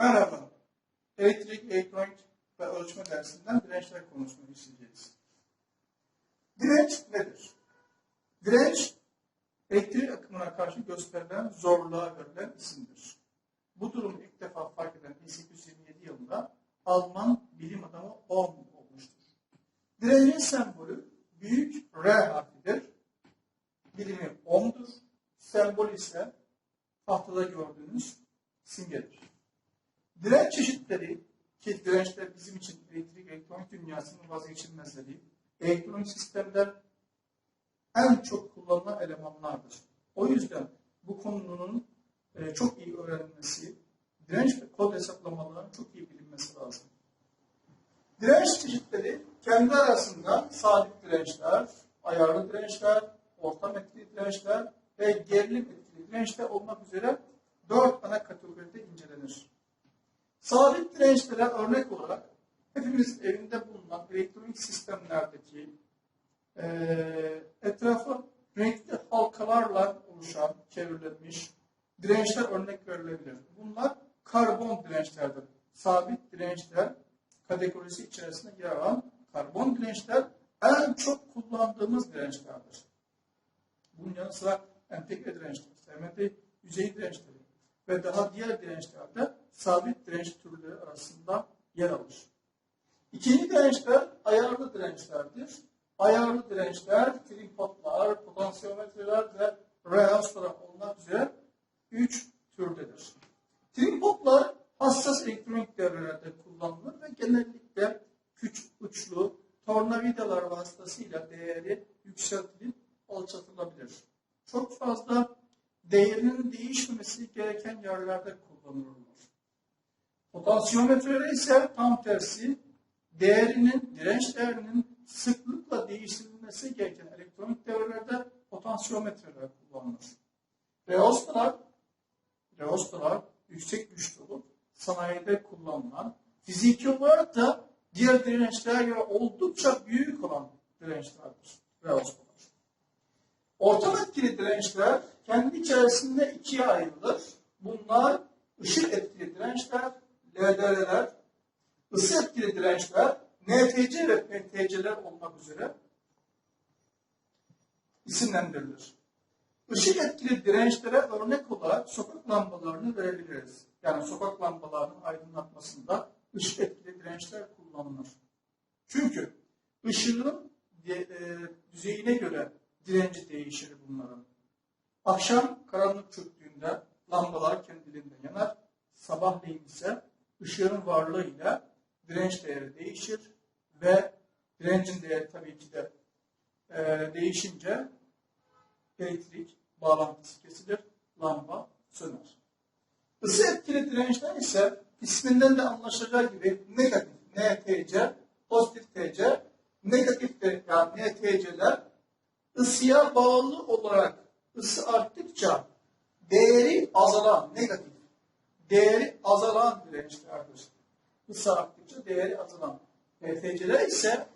Merhaba. Elektrik, elektronik ve ölçme dersinden dirençler konusunu işleyeceğiz. Direnç nedir? Direnç, elektrik akımına karşı gösterilen zorluğa verilen isimdir. Bu durumu ilk defa fark eden 1827 yılında Alman bilim adamı Ohm olmuştur. Direncin sembolü büyük R harfidir. Bilimi Ohm'dur. Sembolü ise tahtada gördüğünüz simgedir. Direnç çeşitleri ki dirençler bizim için elektrik elektronik dünyasının vazgeçilmezleri, elektronik sistemler en çok kullanılan elemanlardır. O yüzden bu konunun e, çok iyi öğrenilmesi, direnç ve kod hesaplamalarının çok iyi bilinmesi lazım. Direnç çeşitleri kendi arasında sabit dirençler, ayarlı dirençler, ortam etkili dirençler ve gerilim etkili dirençler olmak üzere dört ana kategoride incelenir. Sabit dirençlere örnek olarak hepimiz evinde bulunan elektronik sistemlerdeki eee etrafı renkli halkalarla oluşan, çevrilenmiş dirençler örnek verilebilir. Bunlar karbon dirençlerdir. Sabit dirençler kategorisi içerisinde yer alan karbon dirençler en çok kullandığımız dirençlerdir. Bunun yanı sıra entegre dirençler, SMT yüzey dirençleri ve daha diğer dirençlerde sabit direnç türleri arasında yer alır. İkinci dirençler ayarlı dirençlerdir. Ayarlı dirençler, tripodlar, potansiyometreler ve reanslar olmak üzere üç türdedir. Tripodlar hassas elektronik devrelerde kullanılır ve genellikle küçük uçlu tornavidalar vasıtasıyla değeri yükseltilip alçaltılabilir. Çok fazla değerinin değişmemesi gereken yerlerde kullanılır. Potansiyometreler ise tam tersi değerinin, direnç değerinin sıklıkla değiştirilmesi gereken elektronik devrelerde potansiyometreler kullanılır. Reostalar, reostalar yüksek güçlü olup sanayide kullanılan, fiziki olarak da diğer dirençlere göre oldukça büyük olan dirençlerdir. Reostalar. Ortam etkili dirençler kendi içerisinde ikiye ayrılır. Bunlar ışık etkili dirençler, LDR'ler, ısı etkili dirençler, NTC ve PTC'ler olmak üzere isimlendirilir. Işık etkili dirençlere örnek olarak sokak lambalarını verebiliriz. Yani sokak lambalarının aydınlatmasında ışık etkili dirençler kullanılır. Çünkü ışığın de, e, düzeyine göre direnci değişir bunların. Akşam karanlık çöktüğünde lambalar kendiliğinden yanar. Sabahleyin ise ışığın varlığıyla direnç değeri değişir ve direncin değeri tabii ki de e, değişince elektrik bağlantısı kesilir, lamba söner. Isı etkili dirençler ise isminden de anlaşılacağı gibi negatif NTC, pozitif TC, negatif de yani NTC'ler ısıya bağlı olarak ısı arttıkça değeri azalan negatif, değeri azalan dirençlerdir. Isı arttıkça değeri azalan. NTC'ler ise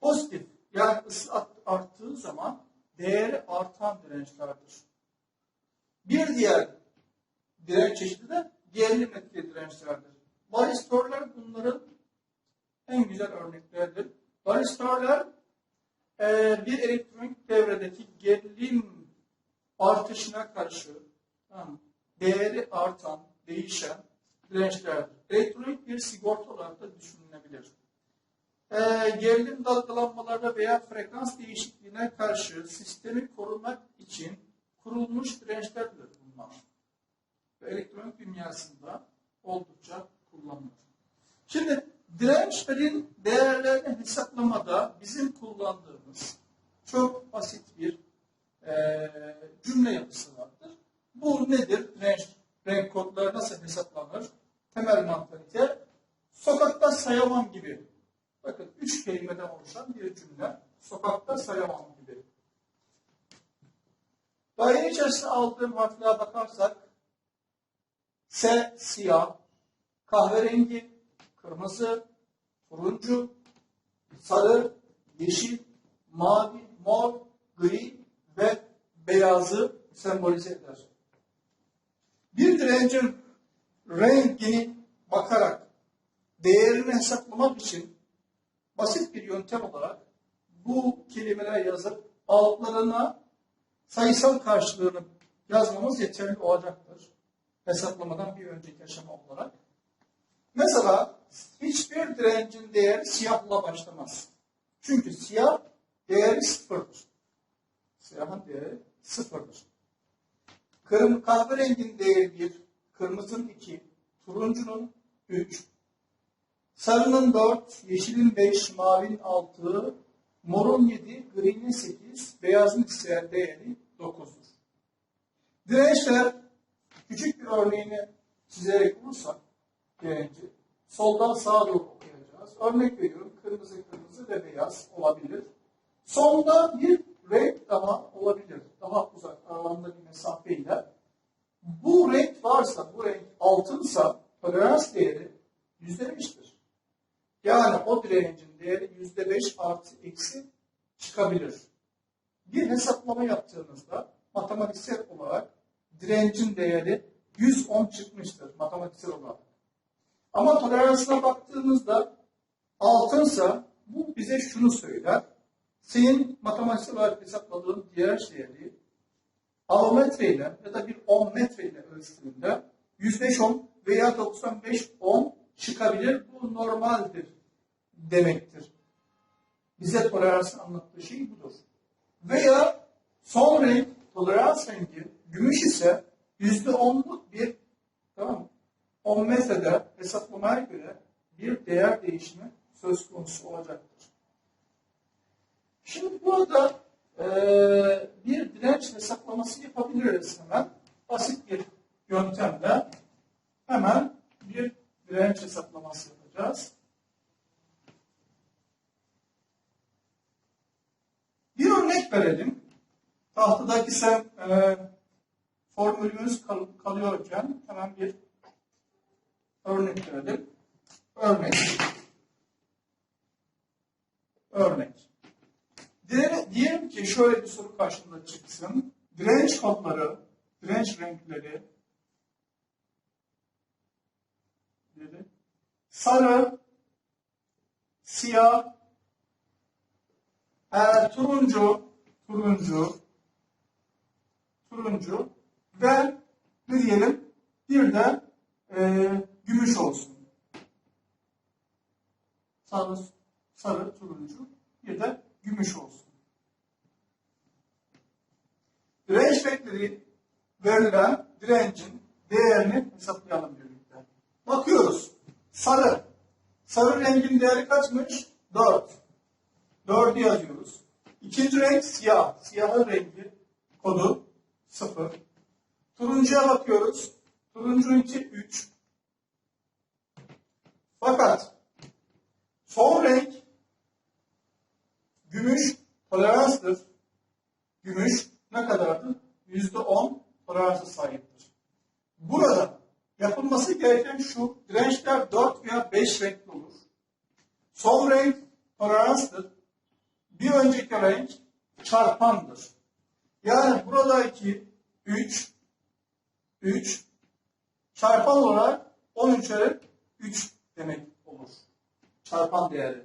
pozitif yani ısı arttığı zaman değeri artan dirençlerdir. Bir diğer direnç çeşidi de gerilim etkili dirençlerdir. Varistörler bunların en güzel örnekleridir. Varistörler bir elektronik devredeki gerilim artışına karşı değeri artan, değişen dirençlerdir. Elektronik bir sigorta olarak da düşünülebilir. E, gerilim dalgalanmalarına veya frekans değişikliğine karşı sistemi korumak için kurulmuş dirençlerdir bunlar. Ve elektronik dünyasında oldukça kullanılır. Şimdi dirençlerin değerlerini hesaplamada bizim kullandığımız çok basit bir e, cümle yapısı vardır. Bu nedir? Renk, renk kodları nasıl hesaplanır? Temel mantalite. Sokakta sayamam gibi. Bakın üç kelimeden oluşan bir cümle. Sokakta sayamam gibi. Daire içerisinde aldığım harflere bakarsak S siyah, kahverengi, kırmızı, turuncu, sarı, yeşil, mavi, mor, gri ve beyazı sembolize eder. Bir direncin rengini bakarak değerini hesaplamak için basit bir yöntem olarak bu kelimeler yazıp altlarına sayısal karşılığını yazmamız yeterli olacaktır. Hesaplamadan bir önceki aşama olarak. Mesela hiçbir direncin değeri siyahla başlamaz. Çünkü siyah değeri sıfırdır. Siyahın değeri sıfırdır. Kırmızı kahverenginin değeri 1, kırmızının 2, turuncunun 3, sarının 4, yeşilin 5, mavinin 6, morun 7, grinin 8, beyazın ise değeri 9'dur. Dirençler küçük bir örneğini çizerek bulursak direnci soldan sağa doğru okuyacağız. Örnek veriyorum kırmızı kırmızı ve beyaz olabilir. Sonda bir renk daha olabilir. Daha uzak aralarında bir mesafeyle. Bu renk varsa, bu renk altınsa tolerans değeri yüzde beştir. Yani o direncin değeri yüzde beş artı eksi çıkabilir. Bir hesaplama yaptığınızda matematiksel olarak direncin değeri 110 çıkmıştır matematiksel olarak. Ama toleransına baktığımızda altınsa bu bize şunu söyler. Senin matematiksel olarak hesapladığın diğer değeri alometre ile ya da bir 10 metre ile ölçtüğünde 105 10 veya 95 10 çıkabilir. Bu normaldir demektir. Bize toleransın anlattığı şey budur. Veya son renk tolerans rengi gümüş ise %10'luk bir tamam mı? 10 metrede hesaplamaya göre bir değer değişimi söz konusu olacaktır. Şimdi burada eee, bir direnç hesaplaması yapabiliriz hemen. Basit bir yöntemle hemen bir direnç hesaplaması yapacağız. Bir örnek verelim. Tahtadaki sen eee formülümüz kal- kalıyorken hemen bir örnek verelim. Örnek. Örnek. Diyelim ki şöyle bir soru karşımda çıksın. Direnç kodları, direnç renkleri, sarı, siyah, eğer turuncu, turuncu, turuncu ve ne diyelim bir de e, gümüş olsun. Sarı, sarı, turuncu bir de gümüş olsun. Direnç renkleri verilen direncin değerini hesaplayalım birlikte. Bakıyoruz. Sarı. Sarı rengin değeri kaçmış? 4. 4'ü yazıyoruz. İkinci renk siyah. Siyahın rengi kodu 0. Turuncuya bakıyoruz. Turuncununki 3. Fakat son renk gümüş toleranstır. Gümüş ne kadardır? %10 toleransa sahiptir. Burada yapılması gereken şu, dirençler 4 veya 5 renkli olur. Son renk toleranstır. Bir önceki renk çarpandır. Yani buradaki 3, 3 çarpan olarak 10 üzeri 3 demek olur. Çarpan değeri.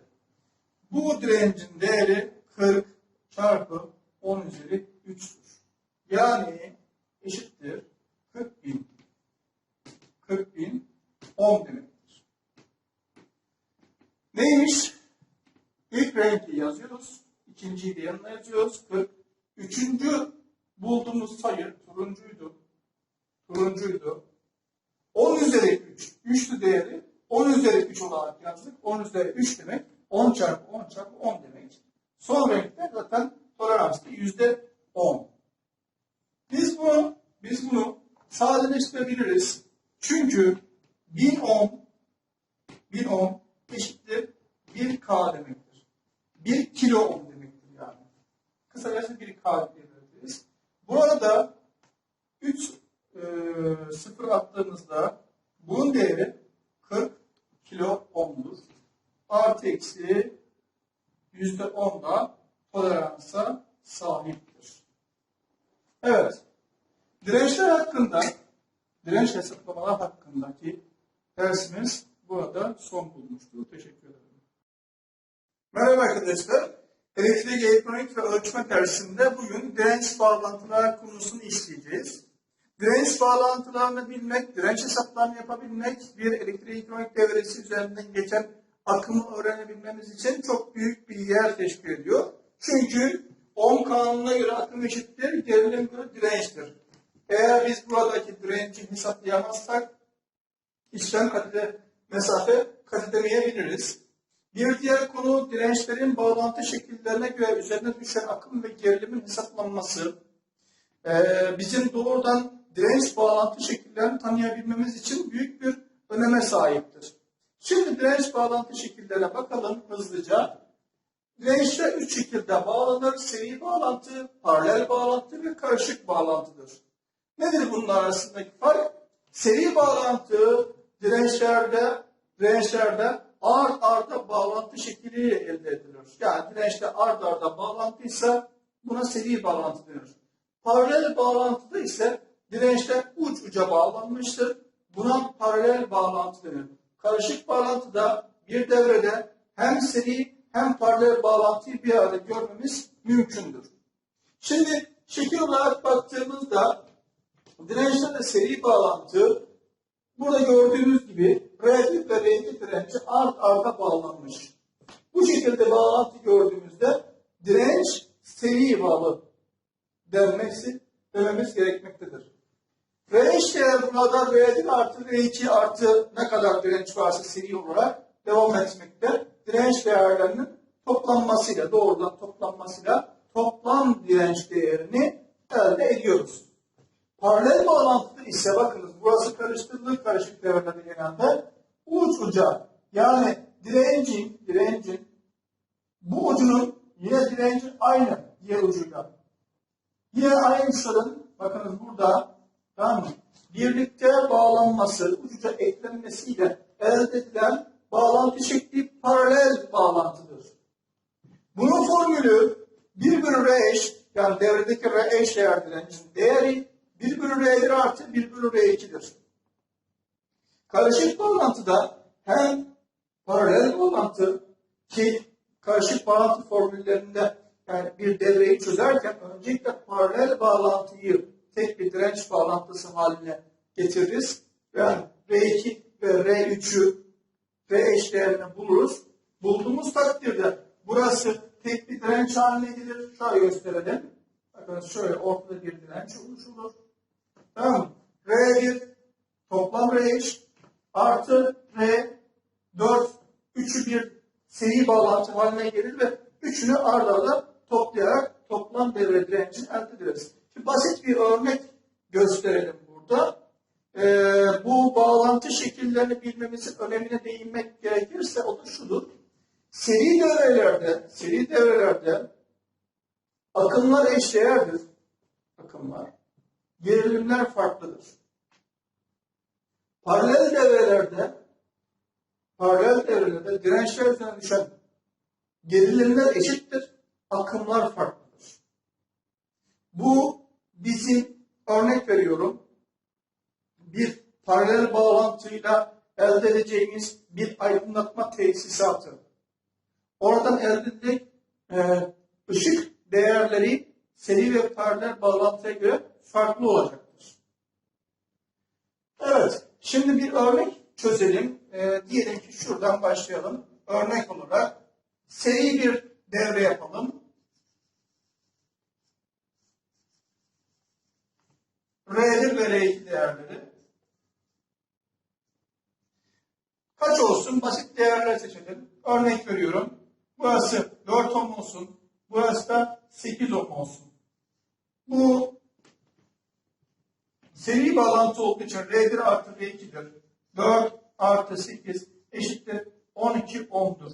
Bu direncin değeri 40 çarpı 10 üzeri 3'tür. Yani eşittir 40 bin. 40 bin 10 demektir. Neymiş? İlk rengi yazıyoruz. ikinciyi de yanına yazıyoruz. 40. Üçüncü bulduğumuz sayı turuncuydu. Turuncuydu. 10 üzeri 3. Üçlü değeri 10 üzeri 3 olarak yazdık. 10 üzeri 3 demek 10 çarpı 10 çarpı 10 demek. Son renkte zaten toleranslı yüzde 10. Biz bunu biz bunu sadeleştirebiliriz. Çünkü 1000 ohm 1000 ohm eşittir 1K demektir. 1 kilo ohm demektir yani. Kısacası 1K diyebiliriz. Burada 3 e, sıfır attığımızda bunun değeri 40 kilo ohmdur. Artı eksi yüzde on da toleransa sahiptir. Evet. Dirençler hakkında direnç hesaplamalar hakkındaki dersimiz burada son bulmuştur. Teşekkür ederim. Merhaba arkadaşlar. Elektrik, elektronik ve ölçme dersinde bugün direnç bağlantılar konusunu işleyeceğiz. Direnç bağlantılarını bilmek, direnç hesaplarını yapabilmek, bir elektronik devresi üzerinden geçen akımı öğrenebilmemiz için çok büyük bir yer teşkil ediyor. Çünkü Ohm kanununa göre akım eşittir, gerilim göre dirençtir. Eğer biz buradaki direnci hesaplayamazsak işlem katide mesafe kat edemeyebiliriz. Bir diğer konu dirençlerin bağlantı şekillerine göre üzerine düşen akım ve gerilimin hesaplanması. Ee, bizim doğrudan direnç bağlantı şekillerini tanıyabilmemiz için büyük bir öneme sahiptir. Şimdi direnç bağlantı şekillerine bakalım hızlıca. Dirençler üç şekilde bağlanır. Seri bağlantı, paralel bağlantı ve karışık bağlantıdır. Nedir bunlar arasındaki fark? Seri bağlantı dirençlerde, dirençlerde ard arda bağlantı şekliyle elde edilir. Yani dirençte ard arda bağlantıysa buna seri bağlantı denir. Paralel bağlantıda ise dirençler uç uca bağlanmıştır. Buna paralel bağlantı denir. Karışık bağlantıda bir devrede hem seri hem paralel bağlantıyı bir arada görmemiz mümkündür. Şimdi şekil olarak baktığımızda dirençlerde seri bağlantı burada gördüğünüz gibi R1 ve R2 direnci art arda bağlanmış. Bu şekilde bağlantı gördüğümüzde direnç seri bağlı denmesi, dememiz gerekmektedir. R eşdeğer burada R1 artı R2 artı ne kadar direnç varsa seri olarak devam etmekte. Direnç değerlerinin toplanmasıyla, doğrudan toplanmasıyla toplam direnç değerini elde ediyoruz. Paralel bağlantıda ise bakınız burası karıştırılır karışık devrelerde genelde uç uca yani direncin, direncin bu ucunun yine direncin aynı diğer ucuyla. Yine aynı uçların bakınız burada tamam mı? birlikte bağlanması, ucuca eklenmesiyle elde edilen bağlantı şekli paralel bağlantıdır. Bunun formülü 1 bölü R eş, yani devredeki R eş değer direncinin değeri 1 bölü R1 artı 1 bölü R2'dir. Karışık bağlantıda hem paralel bağlantı ki karışık bağlantı formüllerinde yani bir devreyi çözerken öncelikle paralel bağlantıyı tek bir direnç bağlantısı haline getiririz. Yani R2 ve R3'ü R eş değerini buluruz. Bulduğumuz takdirde burası tek bir direnç haline gelir. Şöyle gösterelim. Bakın şöyle ortada bir direnç oluşulur. Tamam mı? R1 toplam R3 artı R4 üçü bir seri bağlantı haline gelir ve üçünü arda arda toplayarak toplam devre direncini elde ederiz. Basit bir örnek gösterelim burada. Ee, bu bağlantı şekillerini bilmemizin önemine değinmek gerekirse o da şudur. Seri devrelerde, seri devrelerde akımlar eşdeğerdir. Akımlar. Gerilimler farklıdır. Paralel devrelerde paralel devrelerde dirençler üzerine düşen gerilimler eşittir. Akımlar farklıdır. Bu bizim örnek veriyorum bir paralel bağlantıyla elde edeceğimiz bir aydınlatma tesisatı. Oradan elde edilecek e, ışık değerleri seri ve paralel bağlantıya göre farklı olacaktır. Evet, şimdi bir örnek çözelim. E, diyelim ki şuradan başlayalım. Örnek olarak seri bir devre yapalım. R1 ve R2 değerleri. Kaç olsun? Basit değerler seçelim. Örnek veriyorum. Burası 4 ohm olsun. Burası da 8 ohm olsun. Bu seri bağlantı olduğu için R1 artı R2'dir. 4 artı 8 eşittir 12 ohm'dur.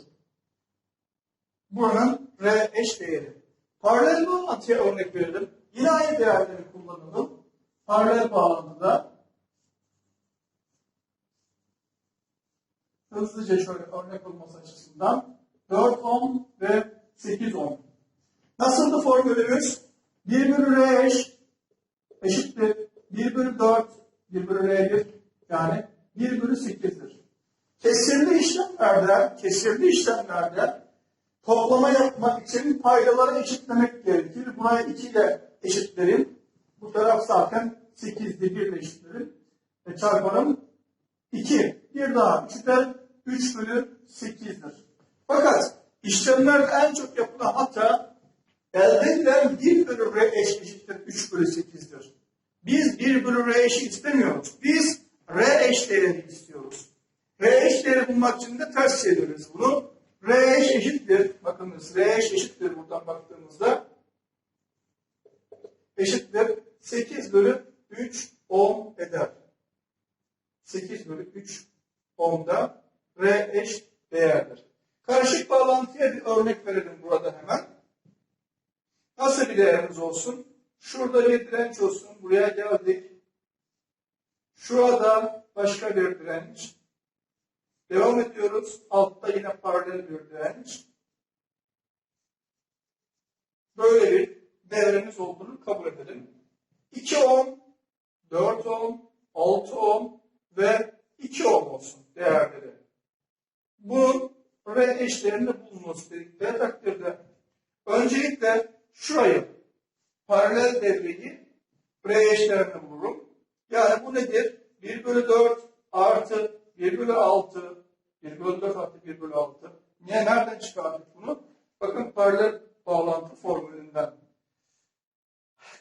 Buranın R eş değeri. Paralel bağlantıya örnek verelim. Yine aynı değerleri kullanalım. Paralel bağlantıda hızlıca şöyle örnek olması açısından 4 ohm ve 8 ohm. Nasıldı formülümüz? 1 bölü R eş eşittir 1 bölü 4 1 bölü R1 yani 1 bölü 8'dir. Kesirli işlemlerde, kesirli işlemlerde toplama yapmak için paydaları eşitlemek gerekir. Burayı 2 ile eşitlerim. Bu taraf zaten 8'di 1 ile eşitlerim. E çarpanım 2. Bir daha 3'den 3 bölü 8'dir. Fakat işlemlerde en çok yapılan hata elde edilen 1 bölü R eş eşittir 3 bölü 8'dir. Biz 1 bölü R eşi istemiyoruz. Biz R eş değerini istiyoruz. R eş değeri bulmak için de ters çeviririz bunu. R eş eşittir. Bakınız R eş eşittir buradan baktığımızda. Eşittir. 8 bölü 3 ohm eder. 8 bölü 3 ohmda R eş değerdir. Karışık bağlantıya bir örnek verelim burada hemen. Nasıl bir değerimiz olsun? Şurada bir direnç olsun. Buraya geldik. Şurada başka bir direnç. Devam ediyoruz. Altta yine paralel bir direnç. Böyle bir devremiz olduğunu kabul edelim. 2 ohm, 4 ohm, 6 ohm ve 2 ohm olsun değerleri. Bunun R eşlerini bulunması dedikleri takdirde öncelikle şurayı paralel devreyi R eşlerini bulurum. Yani bu nedir? 1 bölü 4 artı 1 bölü 6 1 bölü 4 artı 1 bölü 6. Niye? Nereden çıkardık bunu? Bakın paralel bağlantı formülünden.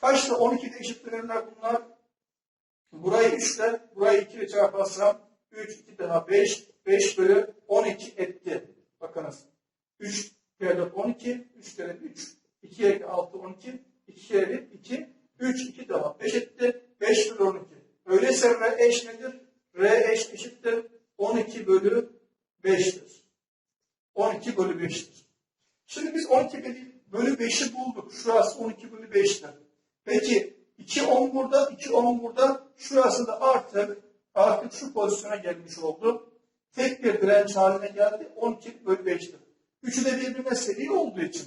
Kaçta? 12'de eşit verirler bunlar. Burayı 3 ile, burayı 2 ile çarparsam 3, 2 daha 5, 5 bölü 12 etti. Bakınız. 3 kere 4 12, 3 kere 3, 2 kere 6 12, 2 kere 1 2, 3, 2 daha 5 etti. 5 bölü 12. Öyleyse R eş nedir? R eş eşittir 12 bölü 5'tir. 12 bölü 5'tir. Şimdi biz 12 bölü 5'i bulduk. Şurası 12 bölü 5'tir. Peki 2 10 burada, 2 10 burada. Şurası da artık artık şu pozisyona gelmiş oldu. Tek bir direnç haline geldi. 12 bölü 5'tir. Üçü de birbirine seri olduğu için.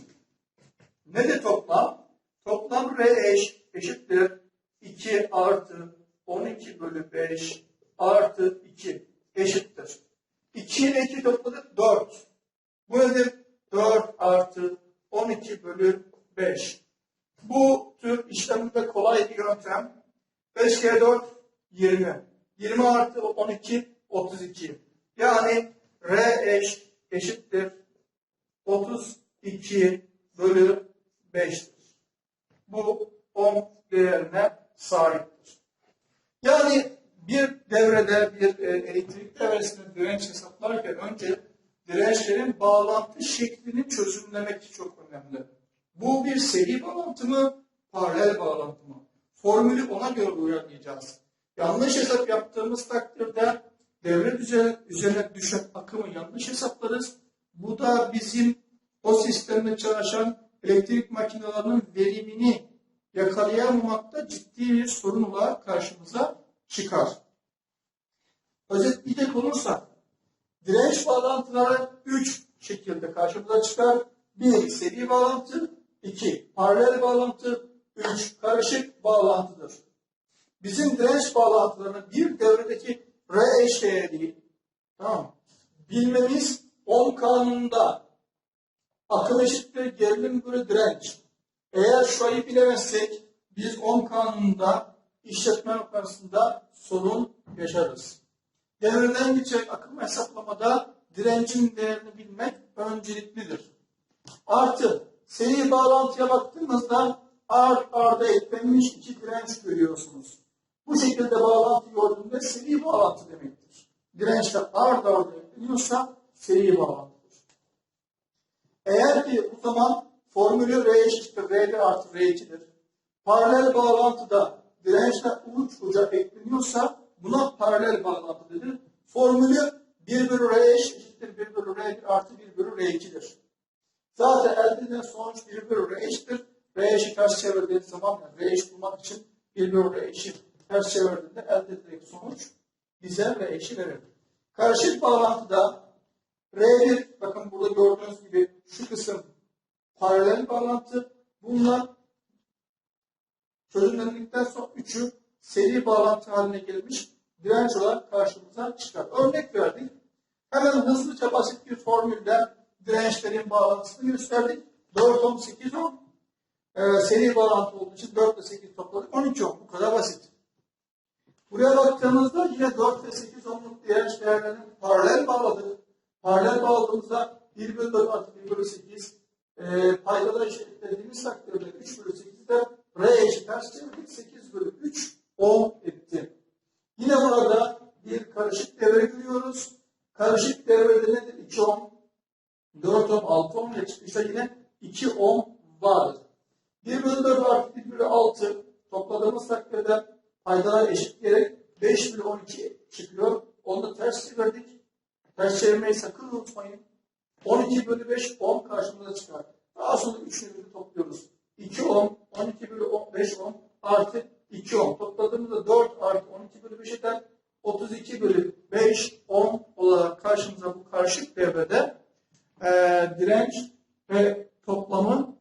Ne de toplam? Toplam R eş eşittir. 2 artı 12 bölü 5 artı 2 eşittir. 2 ile 2 topladık 4. Bu nedir? 4 artı 12 bölü 5. Bu tür işlemde kolay bir yöntem. 5 kere 4 20. 20 artı 12 32. Yani R eş eşittir 32 bölü 5'tir. Bu 10 değerine sahiptir. Yani bir devrede, bir e, elektrik devresinde direnç hesaplarken önce dirençlerin bağlantı şeklini çözümlemek çok önemli. Bu bir seri bağlantı mı, paralel bağlantı mı? Formülü ona göre uyarlayacağız. Yanlış hesap yaptığımız takdirde devre üzerine, üzerine düşen akımı yanlış hesaplarız. Bu da bizim o sistemde çalışan elektrik makinelerinin verimini yakalayamamakta ciddi bir sorun olarak karşımıza çıkar. Özetleyecek olursak, direnç bağlantıları 3 şekilde karşımıza çıkar. 1. Seri bağlantı, 2. Paralel bağlantı, 3. Karışık bağlantıdır. Bizim direnç bağlantılarını bir devredeki R eş değeri tamam, bilmemiz 10 kanununda akım eşittir gerilim bölü direnç. Eğer şurayı bilemezsek biz 10 kanununda işletme noktasında sorun yaşarız. Devreden geçecek akım hesaplamada direncin değerini bilmek önceliklidir. Artı seri bağlantıya baktığımızda ard arda eklenmiş iki direnç görüyorsunuz. Bu şekilde bağlantı gördüğünde seri bağlantı demektir. Dirençler ard arda ekleniyorsa seri bağlantıdır. Eğer ki bu zaman formülü R eşittir R1 artı R2'dir. Paralel bağlantıda dirençler uç uca ekleniyorsa buna paralel bağlantı denir. Formülü 1 bölü R eş eşittir 1 bölü R1 artı 1 bölü R2'dir. Zaten elde edilen sonuç 1 bölü R eşittir. R eşi ters çevirdiğiniz zaman yani R bulmak için 1 bölü R eşi ters çevirdiğinde elde edilen sonuç bize R eşi verir. Karışık bağlantıda R1 bakın burada gördüğünüz gibi şu kısım paralel bağlantı. Bunlar çözümlendikten sonra üçü seri bağlantı haline gelmiş direnç olarak karşımıza çıkar. Örnek verdik. Hemen hızlıca basit bir formülle dirençlerin bağlantısını gösterdik. 4 ohm 8 ohm. Ee, seri bağlantı olduğu için 4 ile 8 topladık. 12 ohm. Bu kadar basit. Buraya baktığımızda yine 4 ve 8 ohmluk direnç değerlerini paralel bağladık. Paralel bağladığımızda 1 bölü 4 artı 1 bölü 8 e, paydalar eşitlediğimiz takdirde 3 bölü 8'de R eşit ters çevirdik. 8 bölü 3 ohm etti. Yine burada bir karışık devre görüyoruz. Karışık devrede nedir? 2 ohm, 4 ohm, 6 ohm ile çıkışta yine 2 ohm vardır. 1 bölü 4 artı 1 bölü 6 topladığımız takdirde paydalar eşitleyerek 5 bölü 12 çıkıyor. Onu da ters çevirdik. Ters çevirmeyi sakın unutmayın. 12 bölü 5 ohm karşımıza çıkar. Daha sonra üçünü birlikte topluyoruz. 2 ohm, 12 bölü 5 ohm artı 2 ohm. Topladığımızda 4 artı 12 bölü 5 eder. 32 bölü 5 ohm olarak karşımıza bu karşıt devrede eee direnç ve toplamı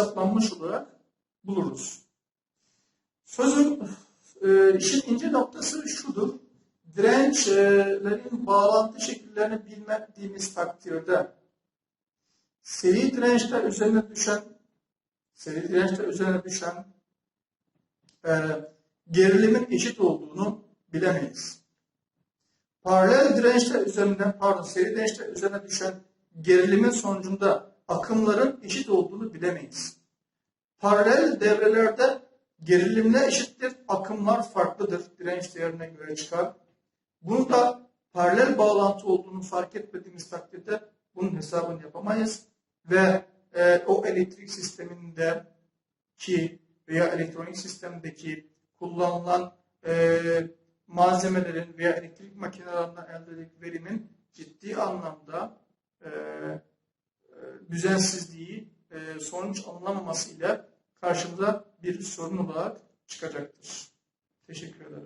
hesaplanmış olarak buluruz. Sözün e, işin ince noktası şudur. Dirençlerin bağlantı şekillerini bilmediğimiz takdirde seri dirençler üzerine düşen seri dirençler üzerine düşen e, gerilimin eşit olduğunu bilemeyiz. Paralel dirençler üzerinden pardon seri dirençler üzerine düşen gerilimin sonucunda akımların eşit olduğunu bilemeyiz. Paralel devrelerde gerilimler eşittir, akımlar farklıdır. Direnç değerine göre çıkar. Bunu da paralel bağlantı olduğunu fark etmediğimiz takdirde bunun hesabını yapamayız. Ve e, o elektrik sisteminde ki veya elektronik sistemdeki kullanılan e, malzemelerin veya elektrik makinelerinden elde edilen verimin ciddi anlamda e, düzensizliği e, sonuç alınamaması ile karşımıza bir sorun olarak çıkacaktır. Teşekkür ederim.